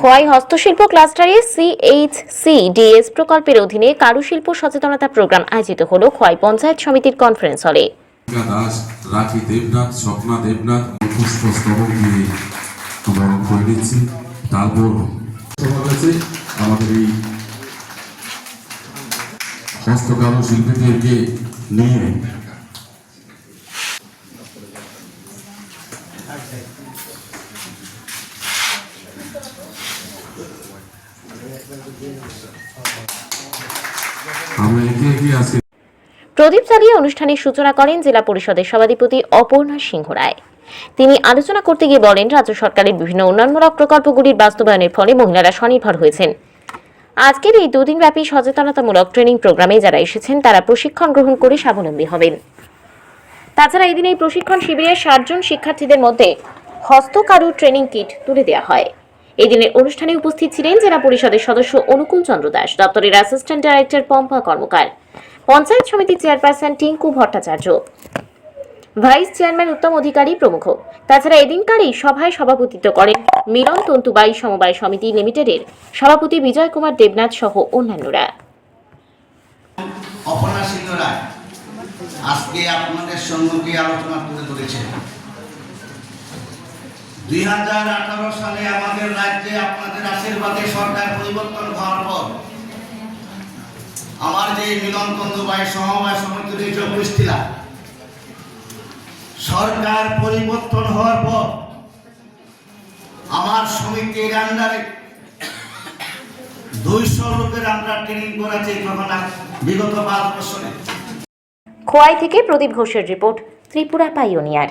খোয়াই হস্তশিল্প ক্লাস্টারে CHC DS প্রকল্পের অধীনে কারুশিল্প সচেতনতা প্রোগ্রাম আয়োজিত হল খোয়াই পঞ্চায়েত সমিতির কনফারেন্স হলে দাস রাখি দেবনাথ, স্বপ্না দেবনাথ পুষ্প স্তবক দিয়ে করে তারপর আমাদের এই হস্তকারু শিল্পীদেরকে নিয়ে প্রদীপ জ্বালিয়ে অনুষ্ঠানের সূচনা করেন জেলা পরিষদের সভাধিপতি অপর্ণা সিংহ রায়। তিনি আলোচনা করতে গিয়ে বলেন, রাজ্য সরকারের বিভিন্ন উন্নয়নমূলক প্রকল্পগুলির বাস্তবায়নের ফলে মহিলারা স্বনির্ভর হয়েছেন। আজকের এই দুদিনব্যাপী সচেতনতামূলক ট্রেনিং প্রোগ্রামে যারা এসেছেন, তারা প্রশিক্ষণ গ্রহণ করে স্বাবলম্বী হবেন। তাছাড়া এদিন এই প্রশিক্ষণ শিবিরে ষাটজন শিক্ষার্থীদের মধ্যে হস্তকারু ট্রেনিং কিট তুলে দেওয়া হয়। এই দিনের অনুষ্ঠানে উপস্থিত ছিলেন জেলা পরিষদের সদস্য অনুকূল চন্দ্র দাস, দপ্তরের অ্যাসিস্ট্যান্ট ডাইরেক্টর পম্পা কর্মকার, পঞ্চায়েত সমিতির chairperson Tinku Bhattacharya vice chairman Uttam Adhikari প্রমুখ। তাছাড়া এদিনকার এই সভায় সভাপতিত্ব করেন মিলন তন্তুবাই সমবায় সমিতি লিমিটেডের সভাপতি বিজয় কুমার দেবনাথ সহ অন্যান্যরা। আজকে আপনাদের সম্মুখে আলোচনা তুলে ধরেছেন? দুই হাজার আঠারো সালে আমাদের রাজ্যে আপনাদের আশীর্বাদে সরকার পরিবর্তন হওয়ার পর আমার যে মিলন বন্দ্যোপাধ্যায় সমবায় সমিতির যে উপস্থিলা সরকার পরিবর্তন হওয়ার পর আমার সমিতির আন্ডারে দুইশো লোকের আমরা ট্রেনিং করাচ্ছি ঘটনা বিগত পাঁচ বছরে। খোয়াই থেকে প্রদীপ ঘোষের রিপোর্ট ত্রিপুরা পাইওনিয়ার